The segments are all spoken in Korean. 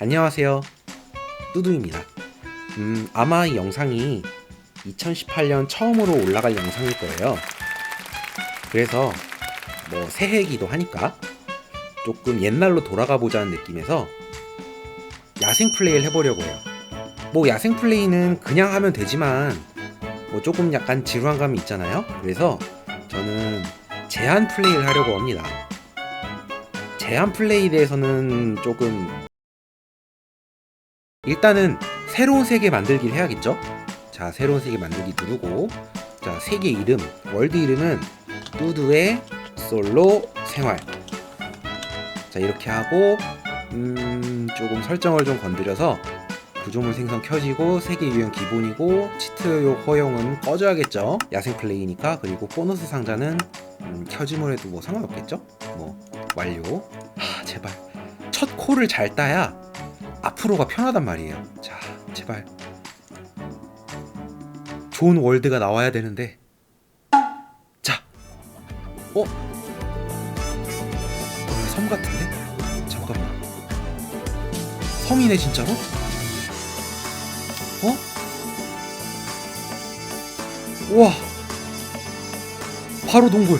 안녕하세요. 뚜두입니다. 음, 아마 이 영상이 2018년 처음으로 올라갈 영상일 거예요. 그래서 뭐 새해기도 하니까 조금 옛날로 돌아가 보자는 느낌에서 야생 플레이를 해보려고 해요. 뭐 야생 플레이는 그냥 하면 되지만 뭐 조금 약간 지루한 감이 있잖아요. 그래서 저는 제한 플레이를 하려고 합니다. 제한 플레이에 대해서는 조금 일단은 새로운 세계 만들기를 해야겠죠? 자, 새로운 세계 만들기 누르고 자, 세계 이름, 월드 이름은 뚜두의 솔로 생활. 자, 이렇게 하고 음, 조금 설정을 좀 건드려서 구조물 생성 켜지고 세계 유형 기본이고 치트 허용은 꺼져야겠죠. 야생 플레이니까 그리고 보너스 상자는 음, 켜짐을 해도 뭐 상관없겠죠. 뭐 완료. 아 제발 첫 콜을 잘 따야 앞으로가 편하단 말이에요. 자 제발 좋은 월드가 나와야 되는데. 자, 어? 어, 섬 같은데? 잠깐만. 섬이네 진짜로? 어? 우와 바로 동굴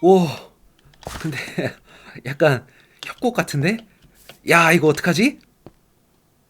와 근데 약간 협곡 같은데? 야 이거 어떡하지?